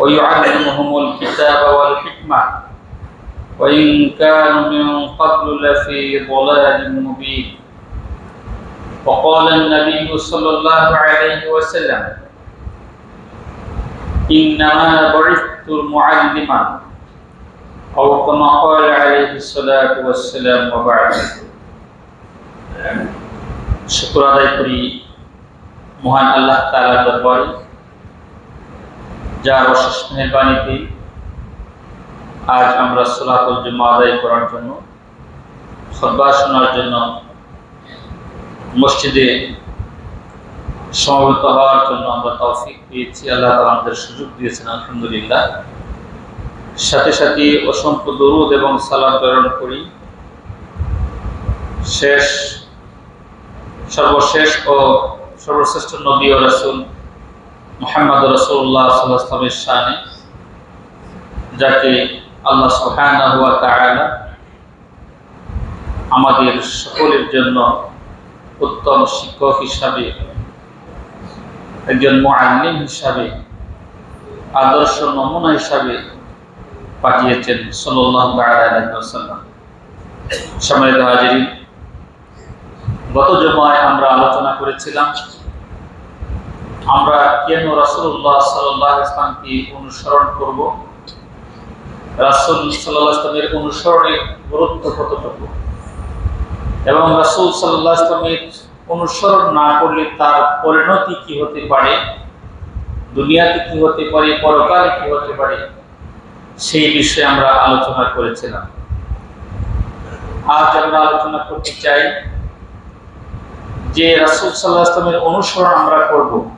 ويعلمهم الكتاب والحكمة وإن كانوا من قبل لفي ضلال مبين وقال النبي صلى الله عليه وسلم إنما بعثت معلما أو كما قال عليه الصلاة والسلام وبعد শুক্র আদায় করি মহান আল্লাহ তাআলা দরবারে যার অশেষ মেহরবানিতে আজ আমরা সোলাতুল জুম্মা আদায় করার জন্য, খতবা শোনার জন্য মসজিদে সমবেত হওয়ার জন্য আমরা তৌফিক পেয়েছি, আল্লাহ তাআলা আমাদের সুযোগ দিয়েছেন, আলহামদুলিল্লাহ। সাথে সাথে অসংখ্য দরুদ এবং সালাম প্রেরণ করি। শেষ, সর্বশেষ ও সর্বশ্রেষ্ঠ নবী ও রাসূল মোহাম্মদ রসুল্লাহ সাল্লামের শানে, যাকে আল্লাহ সুবহানাহু ওয়া তাআলা আমাদের সকলের জন্য উত্তম শিক্ষক হিসাবে, একজন মুআল্লিম হিসাবে, আদর্শ নমুনা হিসাবে পাঠিয়েছেন আলাইহি ওয়াসাল্লাম। সম্মানিত হাজিরিন, গত জমায় আমরা আলোচনা করেছিলাম আমরা কেন রাসুল্লাহ সাল্লাহ ইসলামকে অনুসরণ করব? রাসূল আলাইহি ইসলামের অনুসরণের গুরুত্ব কতটুকু? এবং রাসূল আলাইহি ইসলামের অনুসরণ না করলে তার পরিণতি কি হতে পারে? দুনিয়াতে কি হতে পারে? পরকালে কি হতে পারে? সেই বিষয়ে আমরা আলোচনা করেছিলাম। আজ আমরা আলোচনা করতে চাই যে রাসূল সাল্লাহ ইসলামের অনুসরণ আমরা করব।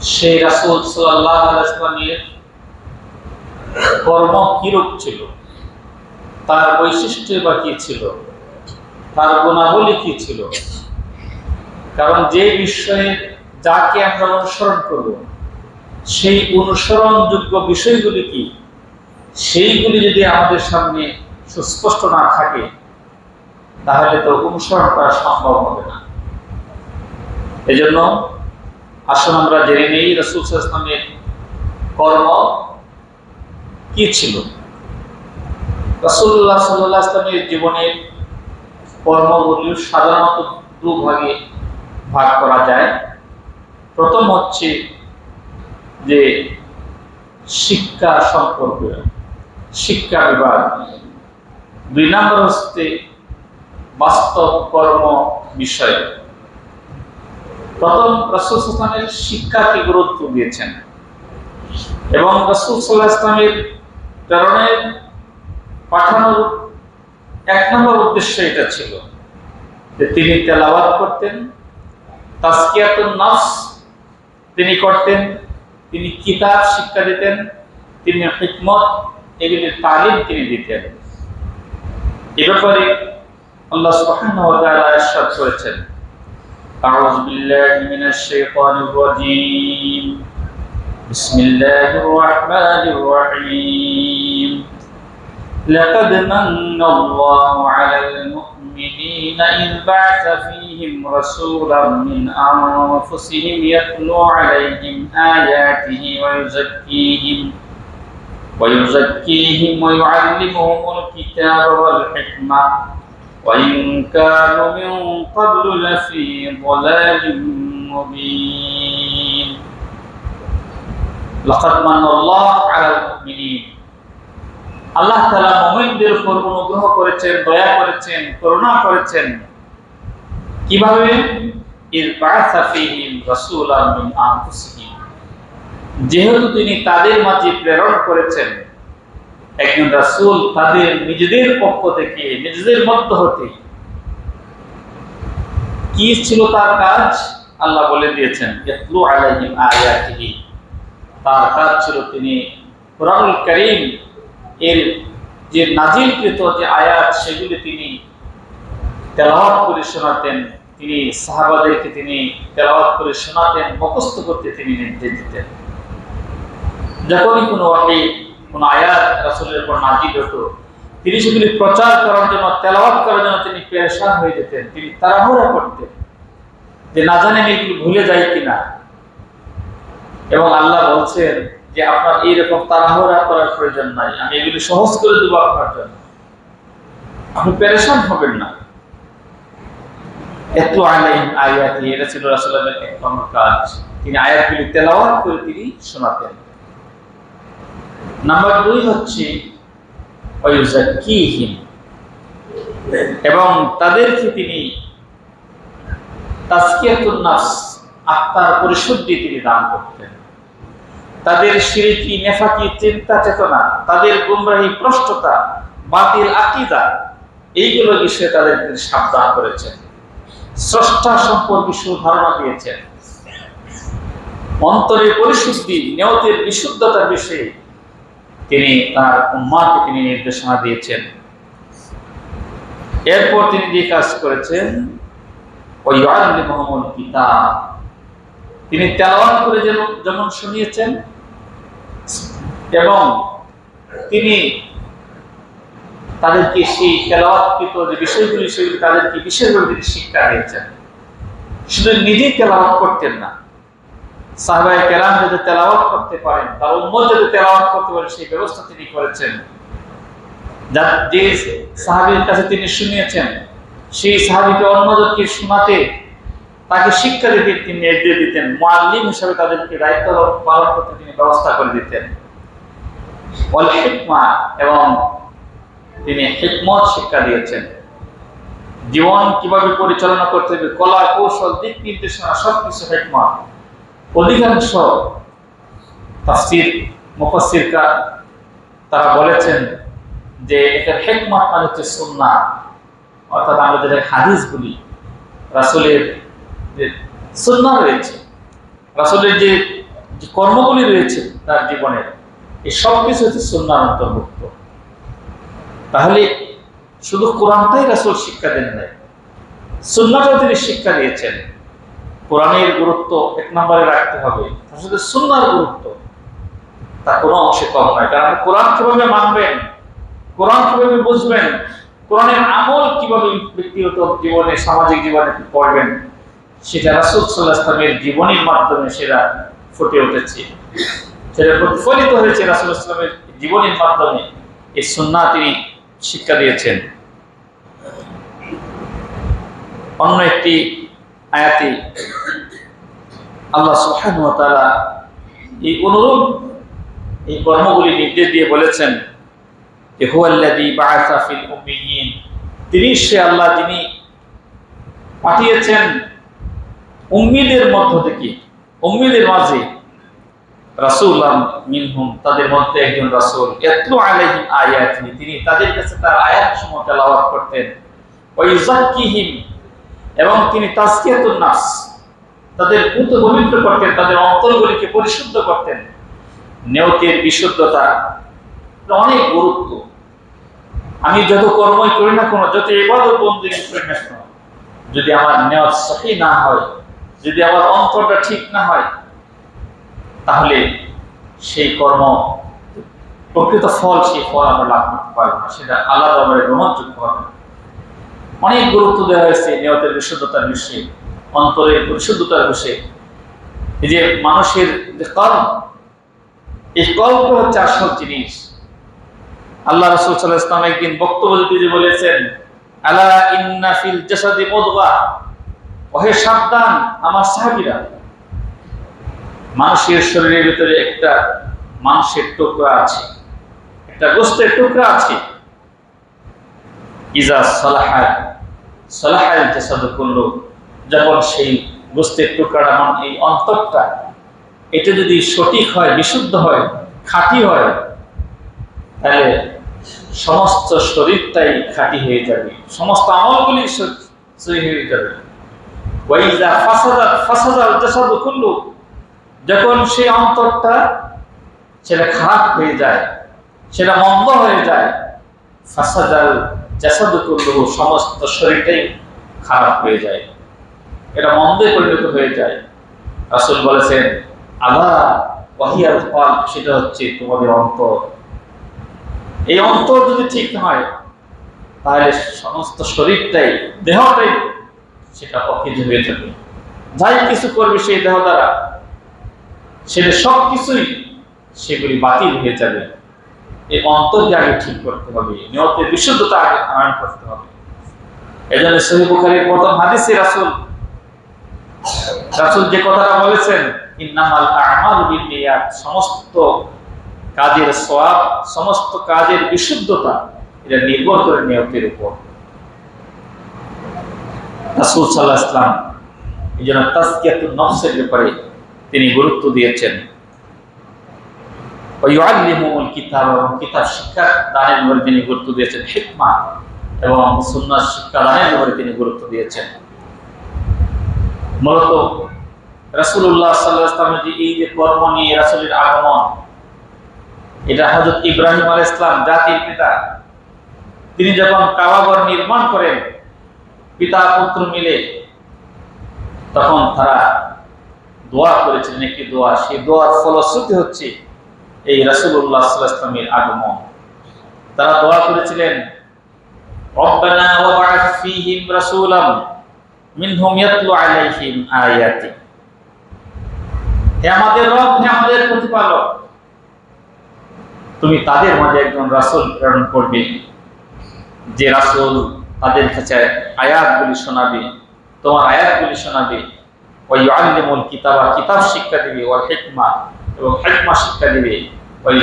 সেই রাসূল আলাইহি কর্ম কিরূপ ছিল? তার বৈশিষ্ট্য বা কি ছিল? তার গুণাবলী কি ছিল? কারণ যে বিষয়ে যাকে আমরা অনুসরণ করব, সেই অনুসরণযোগ্য বিষয়গুলি কি? সেইগুলি যদি আমাদের সামনে সুস্পষ্ট না থাকে, তাহলে তো অনুসরণ করা সম্ভব হবে না। এজন্য আসুন আমরা জেনে নেই রসুল ইসলামের কর্ম কি ছিল। রসুল্লাহ সাল্লাহ ইসলামের জীবনের কর্মগুলি সাধারণত দুভাগে ভাগ করা যায়। প্রথম হচ্ছে যে শিক্ষা সম্পর্কে, শিক্ষা বিভাগ। দুই নম্বর হচ্ছে বাস্তব কর্ম বিষয়। প্রথম রসুল ইসলামের শিক্ষাকে গুরুত্ব দিয়েছেন। এবং রসুল সাল্লাহ ইসলামের পাঠানোর এক নম্বর উদ্দেশ্য এটা ছিল যে তিনি তেলাবাদ করতেন তাস্কিয়াতুন নফস তিনি করতেন, তিনি কিতাব শিক্ষা দিতেন, তিনি হিকমত, এগুলির তালিম তিনি দিতেন। এ ব্যাপারে আল্লাহ সুবহানাহু করেছেন। أعوذ بالله من الشيطان الرجيم. بسم الله الرحمن الرحيم. لقد من الله على المؤمنين إذ بعث فيهم رسولا من أنفسهم يتلو عليهم آياته ويزكيهم ويزكيهم ويعلمهم الكتاب والحكمة. وإن كانوا من قبل لفي ضلال مبين لقد من الله على المؤمنين আল্লাহ তাআলা মুমিনদের উপর অনুগ্রহ করেছেন দয়া করেছেন করুণা করেছেন কিভাবে ইল বাআসা ফীহিম রাসূলান মিন আনফুসিহিম যেহেতু তিনি তাদের মাঝে প্রেরণ করেছেন একজন রাসুল তাদের নিজেদের পক্ষ থেকে, নিজেদের মধ্য হতে কি ছিল তার কাজ? আল্লাহ বলে দিয়েছেন তার কাজ ছিল তিনি কোরআনুল কারীম এর যে নাজিলকৃত যে আয়াত, সেগুলি তিনি তেলাওয়াত করে শোনাতেন, তিনি সাহাবাদেরকে তিনি তেলাওয়াত করে শোনাতেন, মুখস্থ করতে তিনি নির্দেশ দিতেন। যখনই কোনো কোনো আয়াত রাসূলের উপর তিনি সেগুলি প্রচার করার জন্য, তেলাওয়াত করার জন্য তিনি হয়ে যেতেন। তিনি তাড়াহুড়া করতেন যে না এগুলি ভুলে যায় কিনা। এবং আল্লাহ বলছেন যে, আপনার এইরকম তাড়াহুড়া করার প্রয়োজন নাই। আমি এগুলি সহজ করে দেবো আপনার জন্য। আপনি পেরেশান হবেন না। এত আলাইহিম আয়াতি, এটা ছিল রাসূলের এক কাজ। তিনি আয়াতগুলি তেলাওয়াত করে তিনি শোনাতেন। নাম্বার দুই হচ্ছে ওয়ায়ুজাক্কিহিম এবং তাদেরকে তিনি আত্মার পরিশুদ্ধি তিনি দান করতেন। তাদের শিরিকি নেফাকি, চিন্তা, চেতনা, তাদের গুমরাহী প্রষ্টতা বাতিল আকিদা, এইগুলো বিষয়ে তাদের তিনি সাবধান করেছেন। স্রষ্টা সম্পর্কে সুধারণা দিয়েছেন। অন্তরের পরিশুদ্ধি, নিয়তের বিশুদ্ধতার বিষয়ে তিনি তার উম্মাকে তিনি নির্দেশনা দিয়েছেন। এরপর তিনি যে কাজ করেছেন ওই মোহাম্মদ কিতাব। তিনি তেলাওয়াত করে যেন, যেমন শুনিয়েছেন, এবং তিনি তাদেরকে সেই তেলাওয়াতকৃত যে বিষয়গুলি, সেগুলি তাদেরকে বিশেষভাবে তিনি শিক্ষা দিয়েছেন। শুধু নিজেই তেলাওয়াত করতেন না সাহবাই কেরাম যাতে তেলাওয়াত করতে পারেন, তার যাতে তেলাওয়াত করতে সেই ব্যবস্থা তিনি করেছেন। যা- সাহাবীর কাছে তিনি শুনিয়েছেন, সেই সাহাবীকে শোনাতে তাকে শিক্ষা দিতে তিনি দিতেন। হিসেবে তাদেরকে দায়িত্ব পালন করতে তিনি ব্যবস্থা করে দিতেন। এবং তিনি হিকমত শিক্ষা দিয়েছেন। জীবন কীভাবে পরিচালনা করতে হবে, কলা কৌশল, দিক নির্দেশনা, সবকিছু হিকমত। অধিকাংশ তাফসির মুফাসসিরকা তারা বলেছেন যে এটা হেকমত মানে হচ্ছে সুন্নাহ। অর্থাৎ আমরা যেটা হাদিস বলি, রাসূলের যে সুন্নাহ রয়েছে, রাসূলের যে যে কর্মগুলি রয়েছে তার জীবনের এই সব কিছু হচ্ছে সুন্নার অন্তর্ভুক্ত। তাহলে শুধু কোরআনটাই রাসূল শিক্ষা দেন নাই সুন্নাটাও তিনি শিক্ষা দিয়েছেন। কোরআনের গুরুত্ব এক নম্বরে রাখতে হবে। সাথে সুন্নার গুরুত্ব। তা কোনো অংশে কম নয়। কারণ কোরআন কীভাবে মানবেন, কোরআন কীভাবে বুঝবেন, কোরআনের আমল কীভাবে ব্যক্তিগত জীবনে, সামাজিক জীবনে করবেন সেটা রাসুল ইসলামের জীবনের মাধ্যমে সেটা ফুটে উঠেছে। সেটা প্রতিফলিত হয়েছে রাসুল ইসলামের জীবনের মাধ্যমে। এই সুন্না তিনি শিক্ষা দিয়েছেন। অন্য একটি আয়াতে। আল্লাহ ওয়া তাআলা এই অনুরূপ এই কর্মগুলি নির্দেশ দিয়ে বলেছেন যে ফিল তিনি সে আল্লাহ যিনি পাঠিয়েছেন উম্মিদের মধ্য থেকে, উম্মিদের মাঝে। রাসূলাম মিনহুম, তাদের মধ্যে একজন রাসূল। ইয়াতলু আলাইহিম আয়াতিহি তিনি তাদের কাছে তার আয়াতসমূহ তেলাওয়াত করতেন। ওয়া ইউযাক্কিহিম এবং তিনি তাজকিয়াতুন নাফস, তাদের পুত পবিত্র করতেন, তাদের অন্তরগুলিকে পরিশুদ্ধ করতেন। নেওতের বিশুদ্ধতা অনেক গুরুত্ব। আমি যত কর্মই করি না কোনো, যত ইবাদত বন্দী করি না কেন, যদি আমার নেওয়াত সহি না হয়, যদি আমার অন্তরটা ঠিক না হয়, তাহলে সেই কর্ম, প্রকৃত ফল, সেই ফল আমরা লাভ করতে পারব না। সেটা আলাদাভাবে গ্রহণযোগ্য হবে না। অনেক গুরুত্ব দেওয়া হয়েছে নিয়তের বিশুদ্ধতার বিষয়ে, অন্তরের পরিশুদ্ধতার বিষয়ে। এই যে মানুষের যে কর্ম এই কল্প হচ্ছে আসল জিনিস। আল্লাহ রসুল ইসলাম একদিন বক্তব্য দিতে বলেছেন, আলা ইন্না ফিল জাসাদি মুদগা ওহে সাবধান, আমার সাহাবীরা। মানুষের শরীরের ভিতরে একটা মাংসের টুকরা আছে, একটা গোস্তের টুকরা আছে। ইজা সালাহায় করল। যখন সেই গোস্তের টুকরাটা এই অন্তরটা, এটা যদি সঠিক হয়, বিশুদ্ধ হয়, খাঁটি হয়, তাহলে সমস্ত শরীরটাই খাঁটি হয়ে যাবে। সমস্ত আমলগুলি হয়ে যাবে। যখন সেই অন্তরটা সেটা খারাপ হয়ে যায়, সেটা মন্দ হয়ে যায়, ফাসাদাল জাসাদু কুল্লু সমস্ত শরীরটাই খারাপ হয়ে যায়। এটা মন্দে পরিণত হয়ে যায়। রাসূল বলেছেন আল্লাহ ওয়াহিয়াল ফল সেটা হচ্ছে তোমাদের অন্তর। এই অন্তর যদি ঠিক হয়, তাহলে সমস্ত শরীরটাই, দেহটাই সেটা অকেজ হয়ে যাবে। যাই কিছু করবে সেই দেহ দ্বারা, সেটা সব কিছুই সেগুলি বাতিল হয়ে যাবে। এই অন্তরকে আগে ঠিক করতে হবে নিয়তের বিশুদ্ধতা আগে আয়ন করতে হবে। এই জন্য সহি বুখারীর প্রথম হাদিসে রাসূল রাসূল যে কথাটা বলেছেন আমাল সমস্ত কাজের সওয়াব, সমস্ত কাজের বিশুদ্ধতা এটা নির্ভর করে নিয়তের উপর। রাসূল সাল্লাল্লাহু আলাইহি তাজকিয়াতুন নফসের ব্যাপারে তিনি গুরুত্ব দিয়েছেন। তিনি গুরুত্ব দিয়েছেন, হিকমা এবং শিক্ষা দানের ব্যাপারে তিনি গুরুত্ব দিয়েছেন। মূলত এই যে কর্ম নিয়ে রাসূলের আগমন, এটা হযরত ইব্রাহিম আলাইহিস সালাম জাতির পিতা, তিনি যখন কাবাঘর নির্মাণ করেন, পিতা পুত্র মিলে তখন তারা দোয়া করেছিলেন, একটি দোয়া। সেই দোয়ার ফলশ্রুতি হচ্ছে এই সাল্লাল্লাহু আগমন। তারা দোয়া করেছিলেন তুমি তাদের মাঝে একজন রাসূল প্রেরণ করবে, যে রাসূল তাদের কাছে আয়াতগুলি শোনাবে, তোমার আয়াতগুলি শোনাবে। ওই আলিমুল কিতাবা, কিতাব শিক্ষা দিবে, ওয়াল হিকমা। এবং হিকমা শিক্ষা দিবে ওই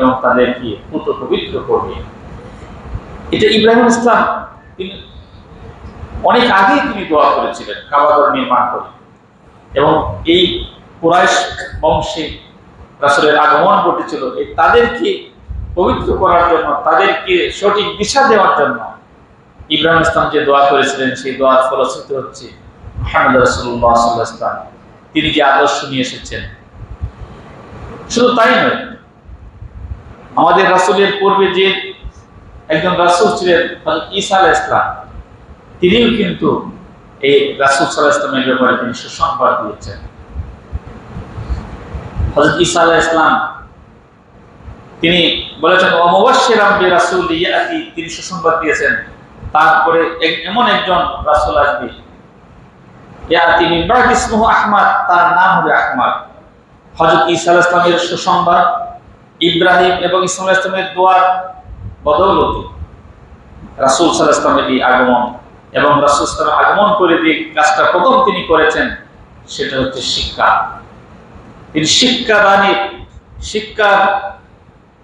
এবং তাদেরকে পুত পবিত্র করবে। এটা ইব্রাহিম ইসলাম তিনি অনেক আগে তিনি দোয়া করেছিলেন কাবাগর নির্মাণ করে। এবং এই কুরাইশ বংশে রাসূলের আগমন ঘটেছিল, এই তাদেরকে পবিত্র করার জন্য, তাদেরকে সঠিক দিশা দেওয়ার জন্য ইব্রাহিম ইসলাম যে দোয়া করেছিলেন, সেই দোয়ার ফলশ্রুতি হচ্ছে মোহাম্মদ আলাইহি ওয়াসাল্লাম। তিনি যে আদর্শ নিয়ে এসেছেন শুধু তাই নয়, আমাদের রাসূলের পূর্বে যে একজন রাসূল ছিলেন, হযরত ঈসা আলাইহিস সালাম, তিনিও কিন্তু এই রাসূল সাল্লাল্লাহু আলাইহি ওয়াসাল্লামের ব্যাপারে তিনি সুসংবাদ দিয়েছেন। হযরত ঈসা আলাইহিস সালাম, তিনি বলেছেন ইয়াতি তিনি সুসংবাদ দিয়েছেন। তারপরে এমন একজন রাসূল আসবে ইয়াতি বা'দি ইসমুহু আহমদ তার নাম হবে আহমদ। হযরত ঈসা আলাইহিস সালামের সুসংবাদ, ইব্রাহিম এবং ইসমাঈল আলাইহিস সালামের দোয়ার বদৌলতে রাসূল আলাইহি সাল্লামের এই আগমন এবং রাসূল আলাইহি আগমন করে যে কাজটা প্রথম তিনি করেছেন, সেটা হচ্ছে শিক্ষা। তিনি শিক্ষা দানের শিক্ষার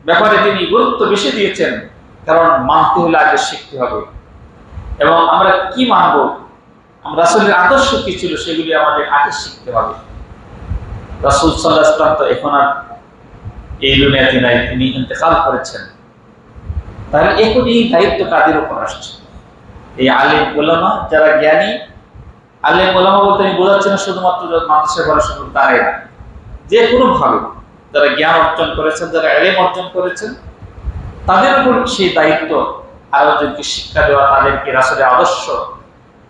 ব্যাপারে তিনি গুরুত্ব বেশি দিয়েছেন, কারণ মানতে হলে আগে শিখতে হবে। এবং আমরা কি মানব? আমরা আসলে আদর্শ কি ছিল সেগুলি আমাদের আগে শিখতে হবে। রাসুল সাল্লাহ ইসলাম তো এখন আর এই দুনিয়াতে নাই, তিনি ইন্তেকাল করেছেন। তাহলে এখন এই দায়িত্ব কাদের উপর আসছে? এই যারা জ্ঞানী বলতে আমি বোঝাচ্ছি না, শুধুমাত্র তারাই না। যে কোনো ভাবে যারা জ্ঞান অর্জন করেছেন, যারা এলেম অর্জন করেছেন, তাদের উপর সেই দায়িত্ব আরেকজনকে শিক্ষা দেওয়া, তাদেরকে রাসুলের আদর্শ,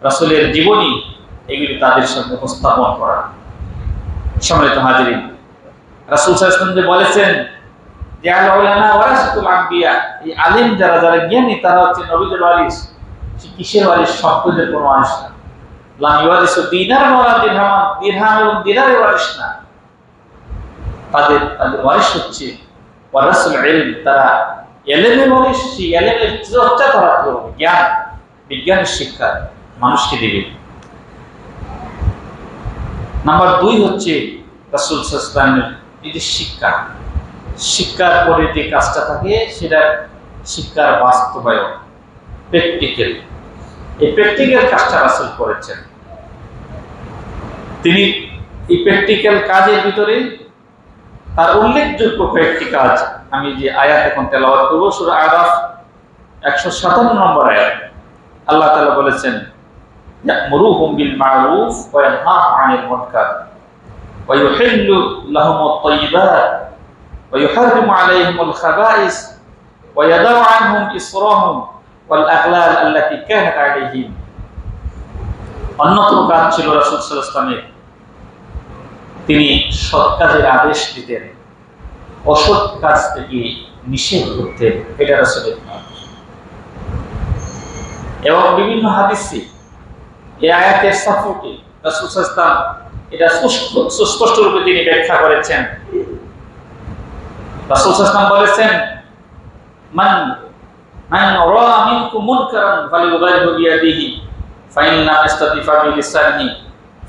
রাসুলের জীবনী, এগুলি তাদের সামনে উপস্থাপন করা। সম্মানিত যে বলেছেন, যে ওয়ারাসাতুল এই যারা যারা জ্ঞানী, তারা হচ্ছে নবীদের ওয়ারিস সে কিসের ওয়ারিস কোনো ওয়ারিস না। লাম ইওয়ারিসু দিনার ওয়ালা দিরহাম দিরহাম এবং দিনারের ওয়ারিস না। তাদের তাদের ওয়ারিস হচ্ছে ওয়ারাসুল ইলম তারা এলেমের ওয়ারিস সেই এলেমের চর্চা তারা করবে জ্ঞান, বিজ্ঞানের শিক্ষা মানুষকে দেবে। নাম্বার দুই হচ্ছে রাসুল সাল্লামের এই যে শিক্ষা, শিক্ষার পরে যে কাজটা থাকে সেটা শিক্ষার বাস্তবায়ন প্র্যাকটিক্যাল এই প্র্যাকটিক্যাল কাজটা রাসুল করেছেন। তিনি এই প্র্যাকটিক্যাল কাজের ভিতরে তার উল্লেখযোগ্য কয়েকটি কাজ আমি যে আয়াত এখন তেলাওয়াত করব, সুরা আরাফ একশো সাতান্ন নম্বর আয়াত। আল্লাহ তালা বলেছেন يأمرهم بالمعروف وينهاهم عن المنكر ويحل لهم الطيبات ويحرم عليهم الخبائث ويدع عنهم إصرهم والأغلال التي كانت عليهم অন্যতম কাজ ছিল রাসূল সাল্লাল্লাহু আলাইহি ওয়াসাল্লামের তিনি সৎ কাজের আদেশ দিতেন অসৎ কাজ থেকে নিষেধ করতেন এটা রাসূলের কাজ এবং বিভিন্ন হাদিসে এই আয়াতের সাল্লাল্লাহু এটা সুস্পষ্ট রূপে তিনি ব্যাখ্যা করেছেন। বলেছেন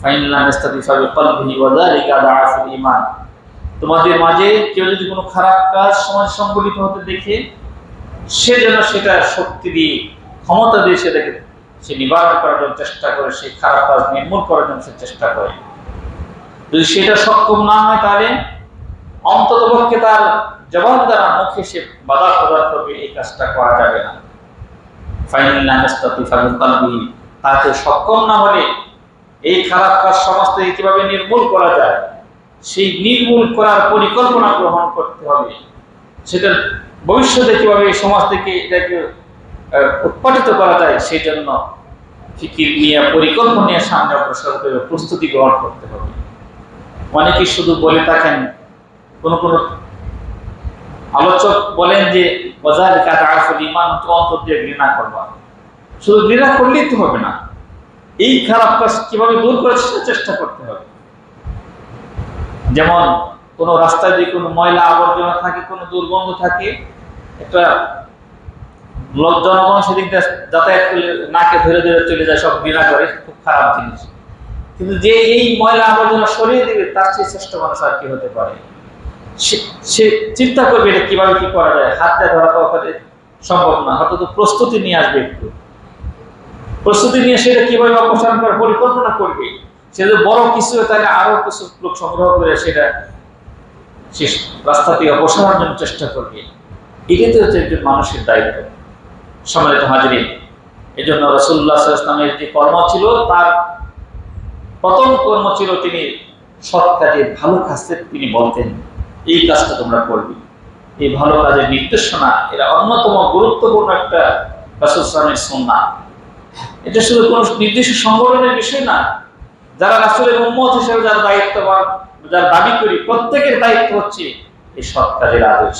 ফাইন তোমাদের মাঝে কেউ যদি কোনো খারাপ কাজ সমাজ সংগঠিত হতে দেখে, সে যেন সেটা শক্তি দিয়ে, ক্ষমতা দিয়ে সেটাকে সে নিবারণ করার জন্য চেষ্টা করে সেই খারাপ কাজ নির্মূল করার জন্য সে চেষ্টা করে। যদি সেটা সক্ষম না হয় তাহলে অন্তত পক্ষে তার জবান দ্বারা মুখে সে বাধা প্রদান করবে, এই কাজটা করা যাবে না। তাতে সক্ষম না হলে এই খারাপ কাজ সমাজ থেকে কীভাবে নির্মূল করা যায়? সেই নির্মূল করার পরিকল্পনা গ্রহণ করতে হবে। সেটা ভবিষ্যতে কীভাবে সমাজ থেকে এটাকে উৎপাদিত করা যায় সেই জন্য ফিকির নিয়ে, পরিকল্পনা সামনে অগ্রসর হবে প্রস্তুতি গ্রহণ করতে হবে। অনেকে শুধু বলে থাকেন, কোন কোন আলোচক বলেন যে বাজার আসলে ইমান অন্তর দিয়ে ঘৃণা করবা। শুধু ঘৃণা করলেই তো হবে না। এই খারাপ কাজ কীভাবে দূর করে সেটা চেষ্টা করতে হবে? যেমন কোনো রাস্তায় যদি কোনো ময়লা আবর্জনা থাকে, কোনো দুর্গন্ধ থাকে, একটা জনগণ সেদিক দিয়ে যাতায়াত করলে নাকে ধরে ধরে চলে যায় সব ঘৃণা করে, খুব খারাপ জিনিস। কিন্তু যে এই ময়লা আবর্জনা সরিয়ে দিবে, তার চেয়ে শ্রেষ্ঠ মানুষ আর কি হতে পারে? সে- চিন্তা করবে এটা কীভাবে কি করা যায়? হাত দিয়ে ধরা ওখানে সম্ভব না, হয়তো প্রস্তুতি নিয়ে আসবে একটু। প্রস্তুতি নিয়ে সেটা কীভাবে অপসারণ করার পরিকল্পনা করবে? সে যদি বড় কিছু তাহলে আরও কিছু লোক সংগ্রহ করে সেটা সে রাস্তা থেকে অপসারণের চেষ্টা করবে। এটাই তো হচ্ছে একজন মানুষের দায়িত্ব। সম্মানিত হাজিরিন এই জন্য রসুল্লাহ ইসলামের যে কর্ম ছিল, তার প্রথম কর্ম ছিল তিনি সৎ কাজে ভালো কাজকে তিনি বলতেন, এই কাজটা তোমরা করবে। এই ভালো কাজের নির্দেশনা এরা অন্যতম গুরুত্বপূর্ণ একটা রসুল ইসলামের সন্না এটা শুধু কোনো নির্দিষ্ট সংগঠনের বিষয় না, যারা রাসুলের উম্মত হিসেবে যারা দায়িত্ববান, যারা দাবি করি, প্রত্যেকের দায়িত্ব হচ্ছে এই সৎ কাজের আদেশ।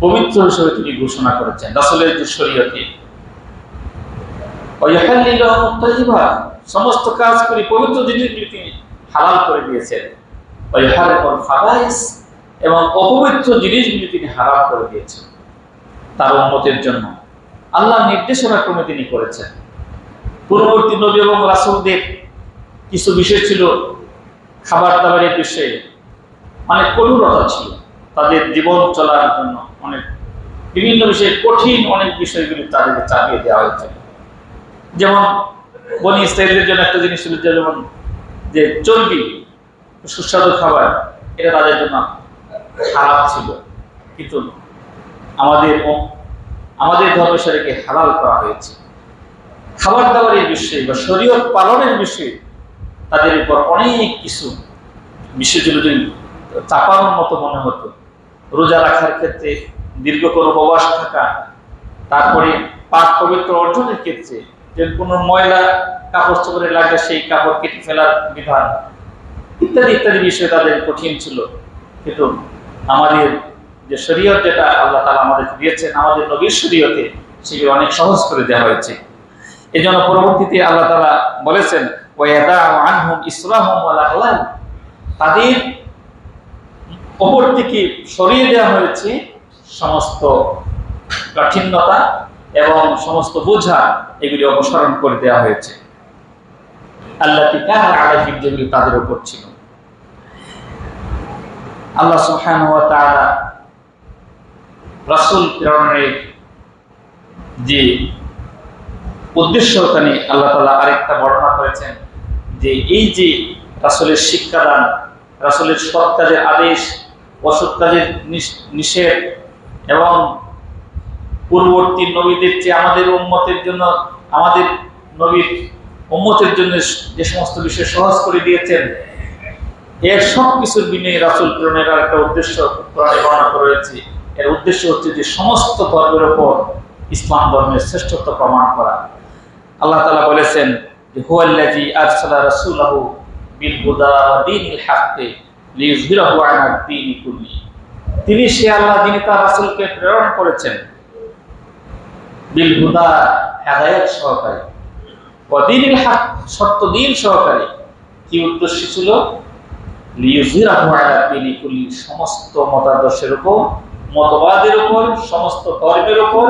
পবিত্র হিসেবে তিনি ঘোষণা করেছেন, রাসুলের শরীয়তে। সমস্ত কাজ করে পবিত্র জিনিসগুলি তিনি হালাল করে দিয়েছেন। এবং অপবিত্র জিনিসগুলি তিনি হারাম করে দিয়েছেন তার উন্নতির জন্য। আল্লাহ নির্দেশনা ক্রমে তিনি করেছেন। পূর্ববর্তী নবী এবং রাসুলদের কিছু বিষয় ছিল খাবার দাবারের বিষয়ে মানে অনেক করুণতা ছিল। তাদের জীবন চলার জন্য অনেক বিভিন্ন বিষয়ে কঠিন অনেক বিষয়গুলি তাদেরকে চাপিয়ে দেওয়া হয়েছে। যেমন বনি ইসরায়েলদের জন্য একটা জিনিস ছিল যেমন যে চর্বি, সুস্বাদু খাবার, এটা তাদের জন্য খারাপ ছিল। কিন্তু আমাদের আমাদের ধর্মেশ্বরীকে হালাল করা হয়েছে। খাবার দাবারের বিষয়ে বা শরীয়ত পালনের বিষয়ে তাদের উপর অনেক কিছু যদি চাপানোর মতো মনে হতো। রোজা রাখার ক্ষেত্রে দীর্ঘ কোনো উপবাস থাকা, তারপরে পাক পবিত্র অর্জনের ক্ষেত্রে, যে কোনো ময়লা কাপড় চোপড়ে লাগলে সেই কাপড় কেটে ফেলার বিধান, ইত্যাদি ইত্যাদি বিষয় তাদের কঠিন ছিল। কিন্তু আমাদের যে শরীয়ত যেটা, আল্লাহ তালা আমাদের দিয়েছেন, আমাদের নবীর শরীয়তে সেগুলো অনেক সহজ করে দেওয়া হয়েছে। এই জন্য পরবর্তীতে আল্লাহ তালা বলেছেন ওয়াদা আনহুম আল্লাহ তাদের ওপর থেকে সরিয়ে দেওয়া হয়েছে সমস্ত কাঠিন্যতা এবং সমস্ত বোঝা এগুলি অপসারণ করে দেওয়া হয়েছে। আল্লাহ আলাহিম যেগুলি তাদের উপর ছিল? আল্লাহ তাআলা রাসূল প্রেরণের যে উদ্দেশ্য ওখানে আল্লাহ তালা আরেকটা বর্ণনা করেছেন যে এই যে রাসূলের শিক্ষাদান, রাসূলের সৎ কাজের আদেশ অসৎ কাজের নিষেধ এবং পূর্ববর্তী নবীদের চেয়ে আমাদের উম্মতের জন্য, আমাদের নবীর উম্মতের জন্য যে সমস্ত বিষয় সহজ করে দিয়েছেন, এর সব কিছুর বিনিময়ে রাসুল প্রেরণের আর একটা উদ্দেশ্য কোরআনে বর্ণনা করা হয়েছে। এর উদ্দেশ্য হচ্ছে যে সমস্ত ধর্মের ওপর ইসলাম ধর্মের শ্রেষ্ঠত্ব প্রমাণ করা। আল্লাহ তাআলা বলেছেন যে, হুয়াল্লাযী আরসালা রাসূলাহু বিল ওয়া দীনিল হাক্কি। তিনি সে আল্লাহ যিনি তার রাসূলকে প্রেরণ করেছেন। হেদায়েত দীনিল সত্য দিন কি উদ্দেশ্য ছিল? সমস্ত মতাদর্শের উপর, মতবাদের উপর, সমস্ত ধর্মের উপর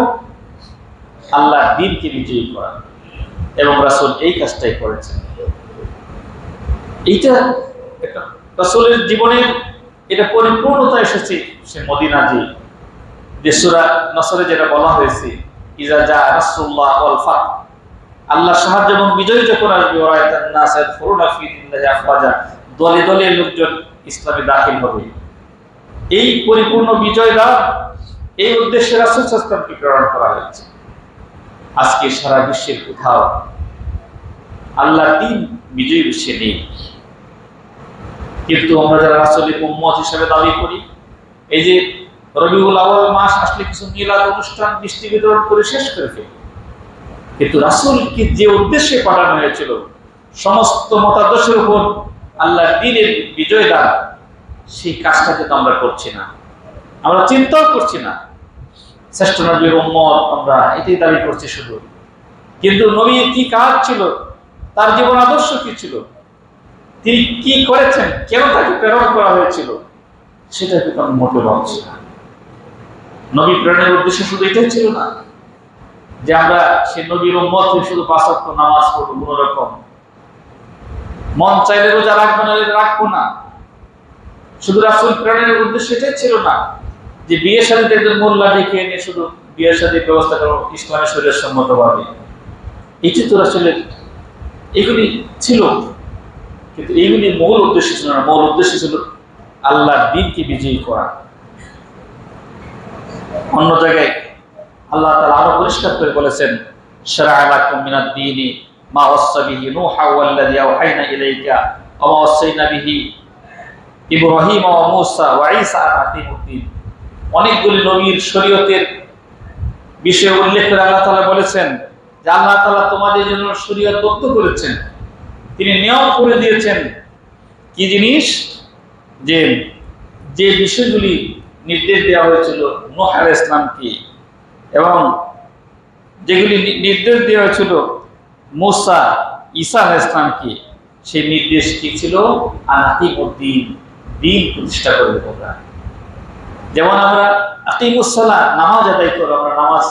আল্লাহ দিনকে বিজয়ী করা। এবং রাসুল এই কাজটাই করেছেন। এইটা একটা রাসূলের জীবনের এটা পরিপূর্ণতা এসেছে সে মদিনা যে যে সূরা নসরে যেটা বলা হয়েছে, ইজা জা রাসূলুল্লাহ ওয়াল ফাত আল্লাহ সাহায্য এবং বিজয় যখন আসবে আফওয়াজা দলে দলে লোকজন ইসলামে দাখিল হবে। এই পরিপূর্ণ বিজয় লাভ এই উদ্দেশ্যে রাসূল সাল্লাল্লাহু প্রেরণ করা হয়েছে। আজকে সারা বিশ্বের কোথাও আল্লাহ দিন বিজয়ী বিশ্বে নেই। কিন্তু আমরা যারা রাসূলের উম্মত হিসেবে দাবি করি, এই যে রবিউল আউয়াল মাস আসলে কিছু মিলাদ অনুষ্ঠান বৃষ্টি বিতরণ করে শেষ করে ফেলি। কিন্তু রাসূলকে যে উদ্দেশ্যে পাঠানো হয়েছিল, সমস্ত মতাদর্শের উপর আল্লাহ দিনের বিজয় দান, সেই কাজটা কিন্তু আমরা করছি না। আমরা চিন্তাও করছি না। শ্রেষ্ঠ নবীর উম্মত আমরা এটাই দাবি করছি শুধু। কিন্তু নবীর কি কাজ ছিল? তার জীবন আদর্শ কি ছিল? তিনি কি করেছেন? কেন তাকে প্রেরণ করা হয়েছিল? সেটা কিন্তু আমি মোটে ভাবছি না। নবী প্রেরণের উদ্দেশ্য শুধু এটাই ছিল না, যে আমরা সে নবীর হয়ে শুধু পাঁচাত্ত নামাজ পড়ব কোন রকম। মন চাইলে রোজা রাখব, না রাখব না। শুধু রাসুল প্রেরণের উদ্দেশ্য এটাই ছিল না, যে বিয়ে শাদীতে একজন মোল্লা ডেকে এনে শুধু বিয়ে শাদীর ব্যবস্থা করো ইসলামের শরীরের সম্মত ভাবে এটি তো আসলে এগুলি ছিল। কিন্তু এইগুলি মূল উদ্দেশ্য ছিল না। মূল উদ্দেশ্য ছিল আল্লাহর দিনকে বিজয়ী করা। অন্য জায়গায় আল্লাহ তাআলা আরও পরিষ্কার করে বলেছেন অনেকগুলি শরীয়তের বিষয়ে উল্লেখ আল্লাহ বলেছেন যে আল্লাহ তোমাদের জন্য শরীয়ত বদ্ধ করেছেন। তিনি নিয়ম করে দিয়েছেন। কি জিনিস? যে যে বিষয়গুলি নির্দেশ দেওয়া হয়েছিল নূহ ইসলামকে এবং যেগুলি নির্দেশ দেওয়া হয়েছিল মুসা, ঈসা আলাইহিস ইসলামকে সেই নির্দেশ কি ছিল? আনাতিমুদ্দিন, দিন প্রতিষ্ঠা করবে তোমরা যেমন আমরা আকিমুসাল্লাহ নামাজ আদায় করো, আমরা নামাজ,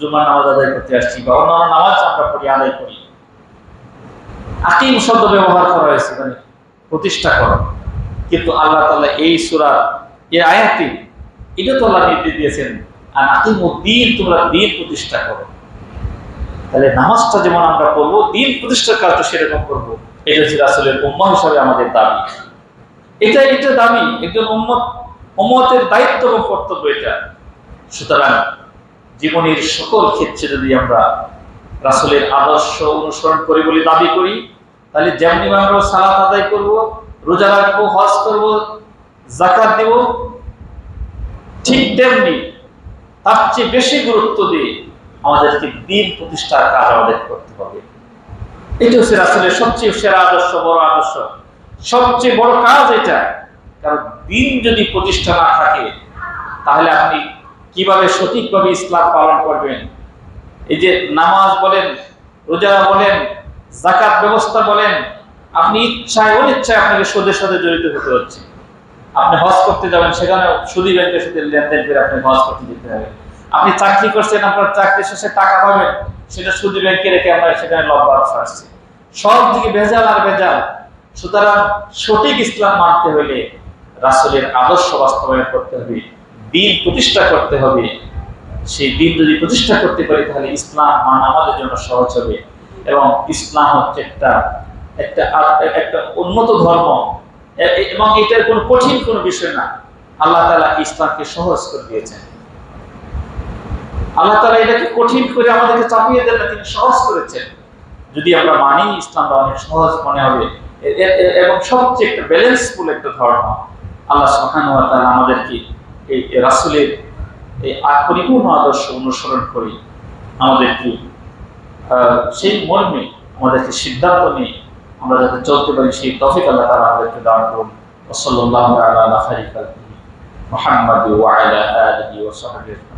জুমার নামাজ আদায় করতে আসছি বা অন্যান্য নামাজ আমরা পড়ি, আদায় করি। আকিম শব্দ ব্যবহার করা হয়েছে মানে প্রতিষ্ঠা করো। কিন্তু আল্লাহ তাআলা এই সূরা, এই আয়াতে এটা তো আল্লাহ নির্দেশ দিয়েছেন আর আকিমুদ্দিন তোমরা দিন প্রতিষ্ঠা করো। তাহলে নামাজটা যেমন আমরা পড়ব, দিন প্রতিষ্ঠার কাজ তো সেরকম করব। এটা হচ্ছে রাসূলের উম্মাহ হিসাবে আমাদের দাবি। এটা এটা দাবি, একজন উম্মত, উম্মতের দায়িত্ব এবং কর্তব্য এটা। সুতরাং জীবনের সকল ক্ষেত্রে যদি আমরা রাসূলের আদর্শ অনুসরণ করি বলে দাবি করি। তাহলে যেমনি আমরা সালাত আদায় করব, রোজা রাখব, হজ করব জাকাত দেব, ঠিক তেমনি তার চেয়ে বেশি গুরুত্ব দিয়ে আমাদেরকে দিন প্রতিষ্ঠার কাজ আমাদের করতে হবে। এটা হচ্ছে রাসূলের সবচেয়ে সেরা আদর্শ, বড় আদর্শ। সবচেয়ে বড় কাজ এটা, কারণ দিন যদি প্রতিষ্ঠা না থাকে, তাহলে আপনি কীভাবে সঠিকভাবে ইসলাম পালন করবেন এই যে নামাজ বলেন, রোজা বলেন জাকাত ব্যবস্থা বলেন, আপনি ইচ্ছায়, অনিচ্ছায় আপনাকে সুদের সাথে জড়িত হতে হচ্ছে। আপনি হজ করতে যাবেন সেখানে সুদি ব্যাংকের সাথে লেনদেন করে আপনি হজ করতে যেতে হবে। আপনি চাকরি করছেন, আপনার চাকরি শেষে টাকা পাবেন, সেটা সুদি ব্যাংকে রেখে আপনার সেখানে লম্বা আসছে। সব দিকে ভেজাল আর ভেজাল। সুতরাং সঠিক ইসলাম মানতে হলে রাসূলের আদর্শ বাস্তবায়ন করতে হবে, দিন প্রতিষ্ঠা করতে হবে। সেই দিন যদি প্রতিষ্ঠা করতে পারি, তাহলে ইসলাম মানা আমাদের জন্য সহজ হবে। এবং ইসলাম হচ্ছে একটা একটা একটা উন্নত ধর্ম। এবং এটার কোনো কঠিন কোনো বিষয় না। আল্লাহ তাআলা ইসলামকে সহজ করে দিয়েছেন। আল্লাহ তাআলা এটাকে কঠিন করে আমাদেরকে চাপিয়ে দেন না, তিনি সহজ করেছেন। যদি আমরা মানি ইসলামটা অনেক সহজ মনে হবে। এবং সবচেয়ে একটা ব্যালেন্সফুল একটা ধর্ম। আল্লাহ সুবহান ওয়া আমাদেরকে এই রাসূলের এই পরিপূর্ণ আদর্শ অনুসরণ করি আমাদেরকে সেই মর্মে আমাদেরকে সিদ্ধান্ত নিয়ে আমরা যাতে চলতে পারি সেই তফিক আল্লাহ তারা আমাদেরকে দান করুন। ওসল্লাহ আলা খাইরি খালকিহি মুহাম্মাদ ওয়া আলা আলিহি ওয়া সাহবিহি।